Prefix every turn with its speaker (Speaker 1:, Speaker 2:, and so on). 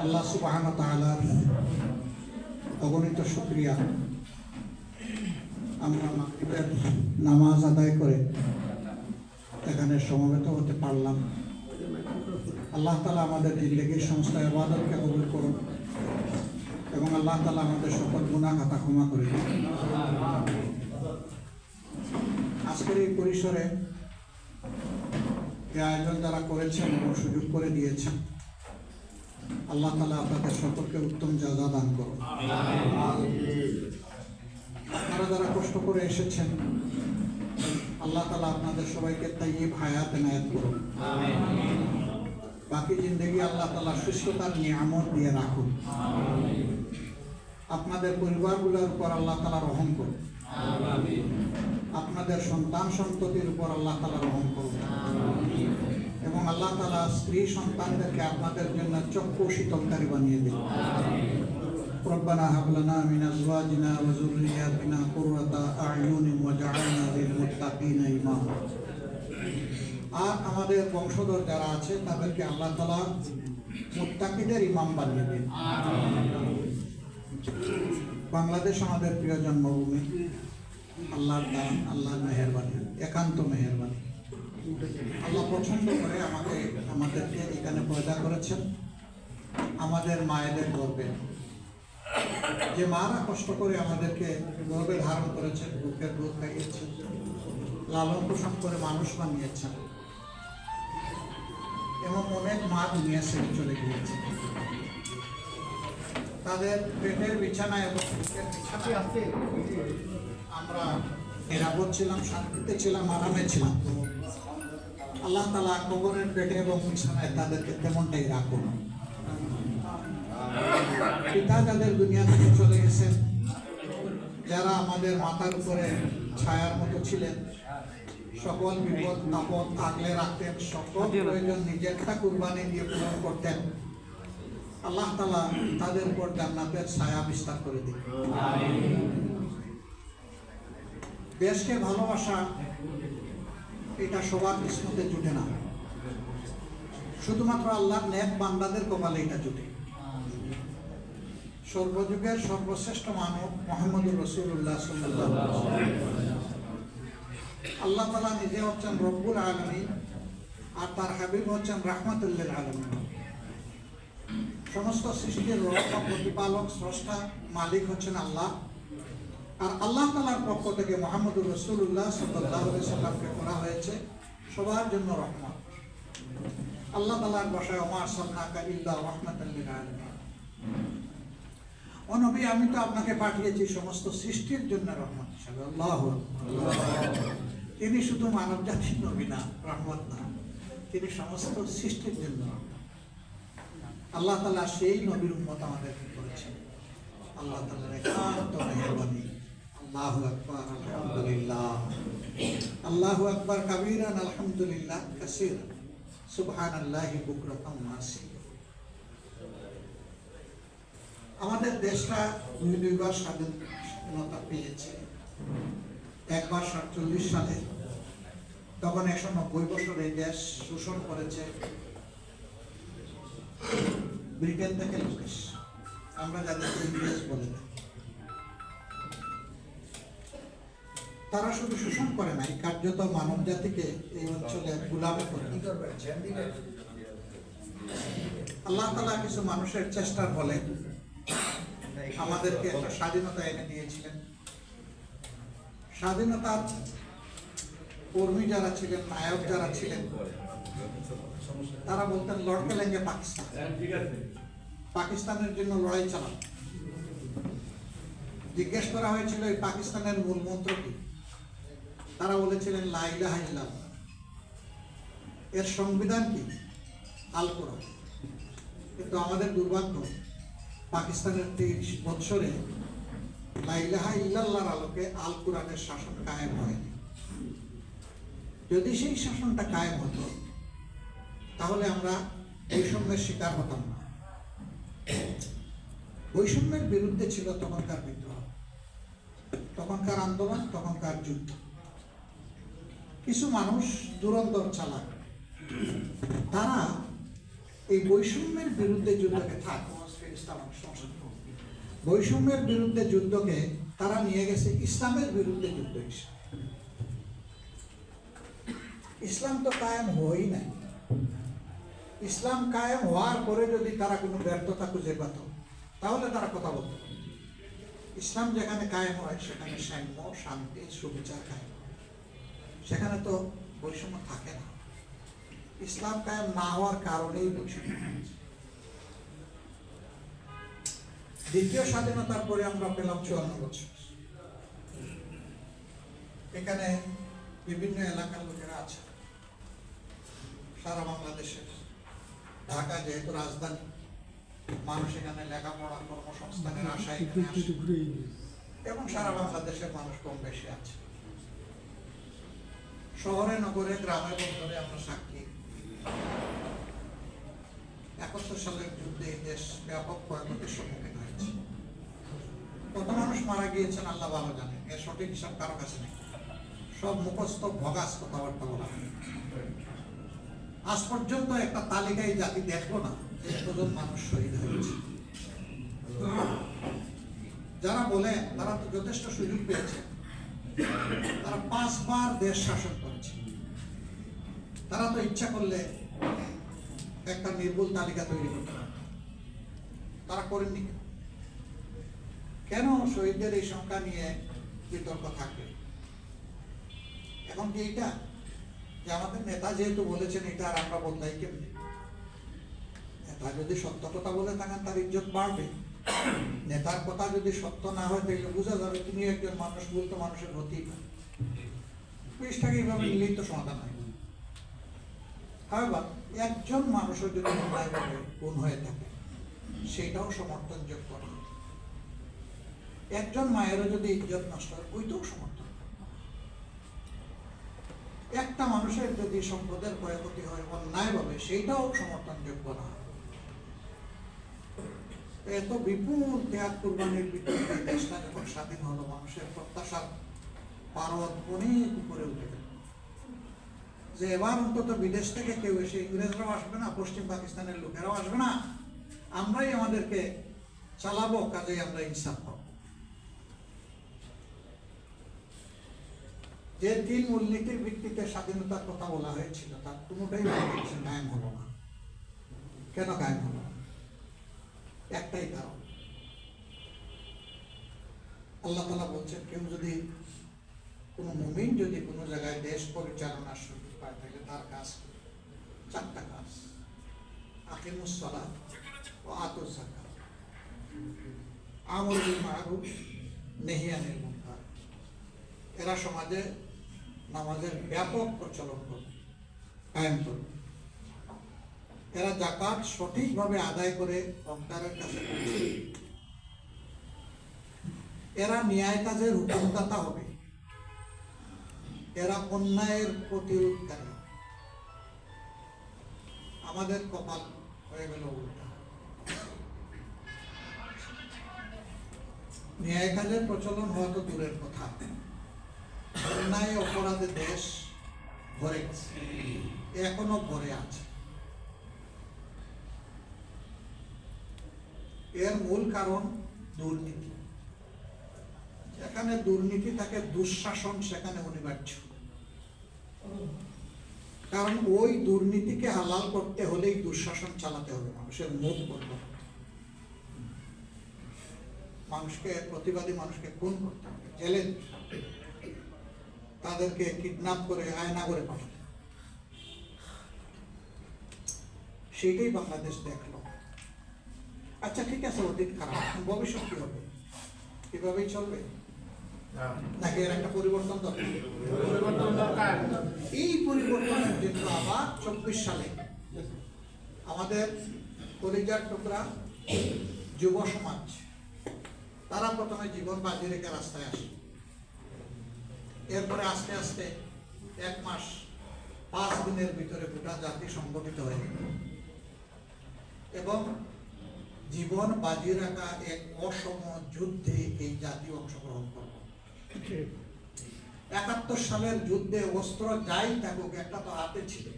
Speaker 1: আল্লাহ সুবাহান অগণিত শুক্রিয়া। আমরা মাগরিবের নামাজ আদায় করে এখানে সমবেত হতে পারলাম। আল্লাহ তালা আমাদের জিন্দগির সমস্ত আবাদতকে কবুল করুন এবং আল্লাহ তালা আমাদের সকল গুণা খাতা ক্ষমা করে দিন। আজকের এই পরিসরে এই আয়োজন যারা করেছেন এবং সুযোগ করে দিয়েছেন আল্লাহ তালা আপনাদের সকলকে উত্তম জায়গা দান করুন। আপনারা যারা কষ্ট করে এসেছেন, আল্লাহ তালা আপনাদের সবাইকে তাই ভায়াত এনায়ত করুন। বাকি জিন্দগি আল্লাহ তালা সুস্থতার নিয়ামত দিয়ে রাখুন। আপনাদের পরিবারগুলোর উপর আল্লাহ তালা রহম করুন। আপনাদের সন্তান সন্ততির উপর আল্লাহ তালা রহম করুন। আল্লাহ তালা স্ত্রী সন্তানদেরকে আপনাদের জন্য চক্ষু শীতলকারী বানিয়ে দিন ربنا هب لنا من ازواجنا وذرياتنا قرة اعين واجعلنا للمتقين اماما আর আমাদের বংশধর যারা আছে তাদেরকে আল্লাহ তালা মুত্তাকিদের ইমাম বানিয়ে দিন বাংলাদেশ আমাদের প্রিয় জন্মভূমি আল্লাহর দান আল্লাহর মেহরবানি একান্ত মেহরবানি আল্লাহ পছন্দ করে আমাকে, আমাদেরকে এখানে পয়দা করেছেন। আমাদের মায়েদের গর্বে। যে মারা কষ্ট করে আমাদেরকে গর্বে ধারণ করেছেন, বুকের দুধ খাইয়েছেন, লালন পোষণ করে মানুষ বানিয়েছেন। এবং অনেক মা দুনিয়া চলে গিয়েছে। তাদের পেটের বিছানা এবং বুকের বিছানা আমরা নিরাপদ ছিলাম, শান্তিতে ছিলাম, আরামে ছিলাম। আল্লাহ তালা কবরের পেটে এবং বিছানায় তাদেরকে তেমনটাই রাখুন। পিতা যাদের দুনিয়া থেকে চলে গেছেন, যারা আমাদের মাথার উপরে ছায়ার মতো ছিলেন, সকল বিপদ, আপদ আগলে রাখতেন, সকল প্রয়োজন নিজেরটা কুরবানি দিয়ে পূরণ করতেন। আল্লাহ তালা তাদের উপর জান্নাতের ছায়া বিস্তার করে দিন। দেশকে ভালোবাসা এটা সবার কিসমতে জুটে না। শুধুমাত্র আল্লাহর নেক বান্দাদের কপালে এটা জুটে। সর্বযুগের সর্বশ্রেষ্ঠ মানব মোহাম্মদুর রসুল্লাহ সাল্লাহ আল্লাহ তালা নিজে হচ্ছেন রব্বুল আলমী আর তার হাবিব হচ্ছেন রাহমাতুল্লিল আলমী সমস্ত সৃষ্টির রক্ষা প্রতিপালক, স্রষ্টা, মালিক হচ্ছেন আল্লাহ। আর আল্লাহ তালার পক্ষ থেকে মোহাম্মদুর রসুল্লাহ সাল্লাহ সাল্লামকে করা হয়েছে, সবার জন্য রহমত। আল্লাহ তালার বসায় ওমার সাল্লাহ ইল্লা আলমী ও নবী, আমি তো আপনাকে পাঠিয়েছি সমস্ত সৃষ্টির জন্য রহমত হিসাবে। আল্লাহ তিনি শুধু মানব জাতির নবী না, রহমত না, তিনি সমস্ত সৃষ্টির জন্য রহমত। আল্লাহ তালা সেই নবীর উম্মত আমাদেরকে করেছেন। আল্লাহ তালার একান্ত মেহরবানি। আলহামদুলিল্লাহ। আলহামদুলিল্লাহ, কাসীর। ওয়াসিলা আমাদের দেশটা দুই দুইবার স্বাধীনতা পেয়েছে। একবার সাতচল্লিশ সালে, তখন একশো নব্বই বছর এই দেশ শোষণ করেছে। ব্রিটেন থেকে লোকেশ আমরা যাদেরকে ইংরেজ বলে থাকি। তারা শুধু শোষণ করে নাই, কার্যত মানব জাতিকে এই অঞ্চলে গুলামে করে আল্লাহ তালা কিছু মানুষের চেষ্টার ফলে আমাদেরকে একটা স্বাধীনতা এনে দিয়েছিলেন। স্বাধীনতার কর্মী যারা ছিলেন, নায়ক যারা ছিলেন, তারা বলতেন লড়কে লেঙ্গে পাকিস্তান। পাকিস্তানের জন্য লড়াই চালান। জিজ্ঞেস করা হয়েছিল, এই পাকিস্তানের মূল মন্ত্র কি? তারা বলেছিলেন লাইলাহা ইল্লাল্লাহ। এর সংবিধান কি? আল কোরআন। কিন্তু আমাদের দুর্ভাগ্য। পাকিস্তানের তিরিশ বৎসরে লাইলাহা ইল্লাল্লাহর আলোকে আল কোরআনের শাসন কায়েম হয়নি। যদি সেই শাসনটা কায়েম হতো, তাহলে আমরা বৈষম্যের শিকার হতাম না। বৈষম্যের বিরুদ্ধে ছিল তখনকার বিদ্রোহ, তখনকার আন্দোলন, তখনকার যুদ্ধ। কিছু মানুষ দুরন্তর চালাক। তারা এই বৈষম্যের বিরুদ্ধে যুদ্ধকে থাক। বৈষম্যের বিরুদ্ধে যুদ্ধকে তারা নিয়ে গেছে ইসলামের বিরুদ্ধে যুদ্ধ হিসেবে। ইসলাম তো কায়েম হই নাই। ইসলাম কায়েম হওয়ার পরে যদি তারা কোনো ব্যর্থতা খুঁজে পেত, তাহলে তারা কথা বলতো। ইসলাম যেখানে কায়েম হয়, সেখানে সাম্য শান্তি, সুবিচার কায়েম। হয়। সেখানে তো বৈষম্য থাকে না। ইসলাম কায়েম না হওয়ার কারণেই বৈষম্য দ্বিতীয় স্বাধীনতার পরে আমরা পেলাম চুয়ান্ন বছর। এখানে বিভিন্ন এলাকার লোকেরা আছে। সারা বাংলাদেশের ঢাকা যেহেতু রাজধানী, মানুষ এখানে লেখাপড়া কর্মসংস্থানের আশায় এবং সারা বাংলাদেশের মানুষ কম বেশি আছে। শহরে, নগরে, গ্রামে, বন্দরে আমরা সাক্ষী। একাত্তর সালের যুদ্ধে এই দেশ ব্যাপক ক্ষয়ক্ষতির সম্মুখীন হয়েছে। কত মানুষ মারা গিয়েছেন আল্লাহ ভালো জানে। এর সঠিক হিসাব কারও কাছে নেই। সব মুখস্থ ভগাস কথাবার্তা বলা আজ পর্যন্ত একটা তালিকায় জাতি দেখল না যে এতজন মানুষ শহীদ হয়েছে। যারা বলে তারা তো যথেষ্ট সুযোগ পেয়েছে। তারা পাঁচবার দেশ শাসন করেছে তারা তো ইচ্ছা করলে একটা নির্ভুল তালিকা তৈরি করতে পারত। তারা করেননি কেন? শহীদদের এই সংখ্যা নিয়ে বিতর্ক থাকবে? এখন কি এইটা? যে আমাদের নেতা যেহেতু বলেছেন এটা আর আমরা বদলাই কেমনি? নেতা যদি সত্য কথা বলে থাকেন, তার ইজ্জত বাড়বে। নেতার কথা যদি সত্য না হয়, তাহলে বোঝা যাবে তুমি একজন মানুষ, বলতো মানুষের হতেই পারে এইভাবে নিলেই তো সমাধান হয়। একজন মানুষের যদি হয়ে থাকে, সেটাও সমর্থনযোগ্য না। একজন মায়েরও যদি ইজ্জত নষ্ট হয়, ওইটাও সমর্থন একটা মানুষের যদি সম্পদের ক্ষয়ক্ষতি হয়, অন্যায়ভাবে, সেইটাও সমর্থনযোগ্য না। এত বিপুল ত্যাগ কুরবানির ভিত্তিতে দেশটা যখন স্বাধীন হলো, মানুষের প্রত্যাশার পারদ অনেক উপরে উঠে গেল। যে এবার অন্তত বিদেশ থেকে কেউ এসে ইংরেজরাও আসবে না, পশ্চিম পাকিস্তানের লোকেরাও আসবে না, আমরাই আমাদেরকে চালাবো, কাজেই আমরা ইনসাফ পাবো। যে তিন মূলনীতির ভিত্তিতে স্বাধীনতার কথা বলা হয়েছিল, তার কোনোটাই কায়েম হলো না। কেন কায়েম হলো? একটাই কারণ। আল্লাহ তালা বলছেন, কেউ যদি কোনো মুমিন যদি কোনো জায়গায় দেশ পরিচালনার সুযোগ পায় তাহলে তার কাজ চারটা কাজ। আকিমুসলা ও আতুস জাকাত আমর বিল মারুফ নেহিয়ানিল মুনকার। এরা সমাজে নামাজের ব্যাপক প্রচলন করবে, কায়েম করবে। এরা জাকাত সঠিকভাবে আদায় করে রমজানের কাছে এরা ন্যায় কাজের হুকুমদাতা হবে। এরা অন্যায়ের প্রতিরোধকারী। আমাদের কপাল হয়ে গেল ন্যায় কাজের প্রচলন হওয়া তো দূরের কথা। অন্যায় অপরাধে দেশ ভরে এখনও ভরে আছে। এর মূল কারণ দুর্নীতি। যেখানে দুর্নীতি থাকে, দুঃশাসন সেখানে অনিবার্য। কারণ ওই দুর্নীতিকে হালাল করতে হলেই দুঃশাসন চালাতে হবে, মানুষের মুখ করতে হবে। মানুষকে, প্রতিবাদী মানুষকে খুন করতে হবে, জেলে তাদেরকে কিডন্যাপ করে, আয়না করে পাঠাতে সেটাই বাংলাদেশ দেখল। আচ্ছা ঠিক আছে অতীত খারাপ। ভবিষ্যৎ কি হবে? এভাবেই চলবে? নাকি এর একটা পরিবর্তন দরকার? এই পরিবর্তনের জন্য আবার চব্বিশ সালে আমাদের কলিজার টুকরা যুব সমাজ তারা প্রথমে জীবন বাজি রেখে রাস্তায় আসে। এরপরে আস্তে আস্তে এক মাস পাঁচ দিনের ভিতরে গোটা জাতি সংগঠিত হয়ে এবং জীবন বাজি রাখা এক অসম যুদ্ধে এই জাতি অংশগ্রহণ করব। একাত্তর সালের যুদ্ধে অস্ত্র যাই থাকুক একটা তো হাতে ছিল।